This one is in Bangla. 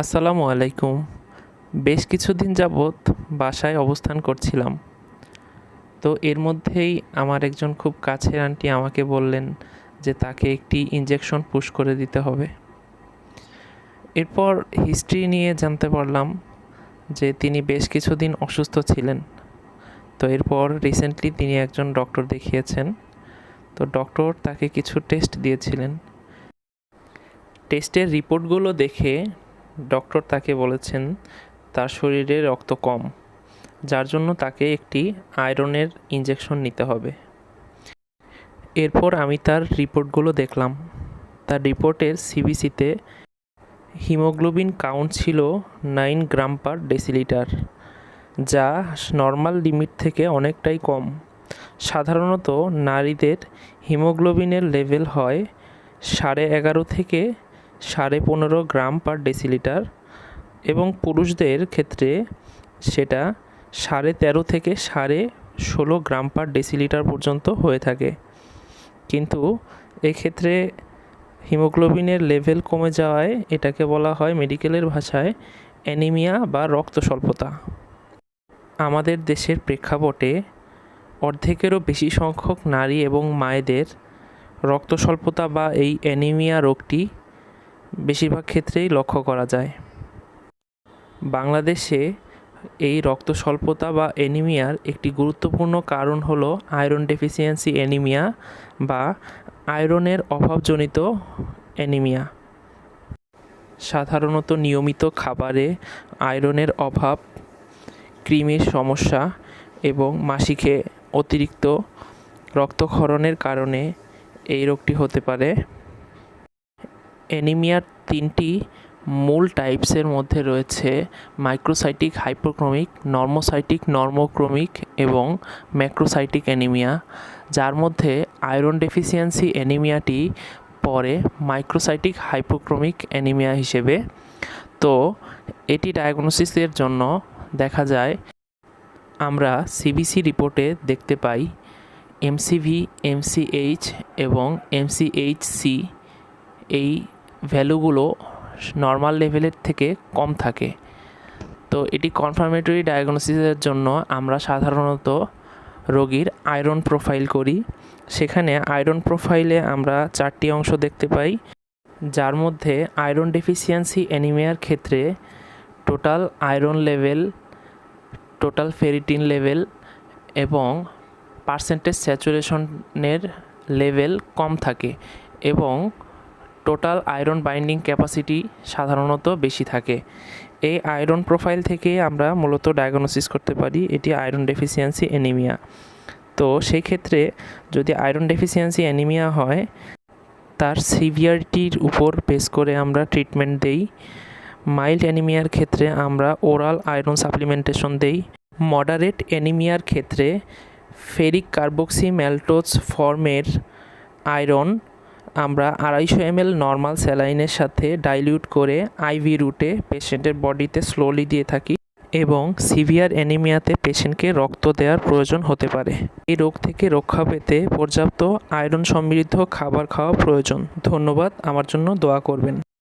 আসসালামু আলাইকুম। বেশ কিছুদিন যাবৎ বাসায় অবস্থান করছিলাম। তো এর মধ্যেই আমার একজন খুব কাছের আন্টি আমাকে বললেন যে তাকে একটি ইঞ্জেকশন পুশ করে দিতে হবে। এরপর হিস্ট্রি নিয়ে জানতে পারলাম যে তিনি বেশ কিছুদিন অসুস্থ ছিলেন। তো এরপর রিসেন্টলি তিনি একজন ডক্টর দেখিয়েছেন। তো ডক্টর তাকে কিছু টেস্ট দিয়েছিলেন। টেস্টের রিপোর্টগুলো দেখে ডক্টর তাকে বলেছেন, তার শরীরে রক্ত কম, যার জন্য তাকে একটি আয়রনের ইঞ্জেকশন নিতে হবে। এরপর আমি তার রিপোর্টগুলো দেখলাম। তার রিপোর্টের সিবিসিতে হিমোগ্লোবিন কাউন্ট ছিল নাইন গ্রাম পার ডেসিলিটার, যা নর্মাল লিমিট থেকে অনেকটাই কম। সাধারণত নারীদের হিমোগ্লোবিনের লেভেল হয় সাড়ে এগারো থেকে সাড়ে পনেরো গ্রাম পার ডেসিলিটার এবং পুরুষদের ক্ষেত্রে সেটা সাড়ে তেরো থেকে সাড়ে ষোলো গ্রাম পার ডেসিলিটার পর্যন্ত হয়ে থাকে। কিন্তু এক্ষেত্রে হিমোগ্লোবিনের লেভেল কমে যাওয়ায় এটাকে বলা হয় মেডিকেলের ভাষায় অ্যানিমিয়া বা রক্ত স্বল্পতা আমাদের দেশের প্রেক্ষাপটে অর্ধেকেরও বেশি সংখ্যক নারী এবং মায়েদের রক্ত স্বল্পতা বা এই অ্যানিমিয়া রোগটি বেশিরভাগ ক্ষেত্রেই লক্ষ্য করা যায়। বাংলাদেশে এই রক্ত স্বল্পতা বা অ্যানিমিয়ার একটি গুরুত্বপূর্ণ কারণ হল আয়রন ডেফিসিয়েন্সি অ্যানিমিয়া বা আয়রনের অভাবজনিত অ্যানিমিয়া। সাধারণত নিয়মিত খাবারে আয়রনের অভাব কৃমির সমস্যা এবং মাসিকে অতিরিক্ত রক্তক্ষরণের কারণে এই রোগটি হতে পারে। অ্যানিমিয়ার তিনটি মূল টাইপসের মধ্যে রয়েছে মাইক্রোসাইটিক, হাইপোক্রমিক, নর্মোসাইটিক, নর্মোক্রমিক এবং ম্যাক্রোসাইটিক অ্যানিমিয়া। যার মধ্যে আয়রন ডেফিসিয়েন্সি অ্যানিমিয়াটি পরে মাইক্রোসাইটিক, হাইপোক্রমিক অ্যানিমিয়া হিসেবে। তো এটি ডায়াগনোসিসের জন্য দেখা যায়, আমরা সিবিসি রিপোর্টে দেখতে পাই এমসিভি এমসিএইচ এবং এমসিএইচসি এই ভ্যালুগুলো নর্মাল লেভেলের থেকে কম থাকে। তো এটি কনফার্মেটরি ডায়াগনোসিসের জন্য আমরা সাধারণত রোগীর আয়রন প্রোফাইল করি। সেখানে আয়রন প্রোফাইলে আমরা চারটি অংশ দেখতে পাই, যার মধ্যে আয়রন ডেফিসিয়েন্সি অ্যানিমিয়ার ক্ষেত্রে total iron level total ferritin level এবং পার্সেন্টেজ স্যাচুরেশনের লেভেল কম থাকে এবং টোটাল আয়রন বাইন্ডিং ক্যাপাসিটি সাধারণত বেশি থাকে। এই আয়রন প্রোফাইল থেকে আমরা মূলত ডায়াগনোসিস করতে পারি এটি আয়রন ডেফিসিয়েন্সি অ্যানিমিয়া। তো সেই ক্ষেত্রে যদি আয়রন ডেফিসিয়েন্সি অ্যানিমিয়া হয়, তার সিভিয়ারিটির উপর বেস করে আমরা ট্রিটমেন্ট দেই। মাইল্ড অ্যানিমিয়ার ক্ষেত্রে আমরা ওরাল আয়রন সাপ্লিমেন্টেশন দেই। মডারেট অ্যানিমিয়ার ক্ষেত্রে ফেরিক কার্বক্সি ম্যালটোজ ফর্মের আয়রন আমরা আড়াইশো এমএল নর্মাল স্যালাইনের সাথে ডাইলিউট করে আইভি রুটে পেশেন্টের বডিতে স্লোলি দিয়ে থাকি এবং সিভিয়ার অ্যানিমিয়াতে পেশেন্টকে রক্ত দেওয়ার প্রয়োজন হতে পারে। এই রোগ থেকে রক্ষা পেতে পর্যাপ্ত আয়রন সমৃদ্ধ খাবার খাওয়া প্রয়োজন। ধন্যবাদ। আমার জন্য দোয়া করবেন।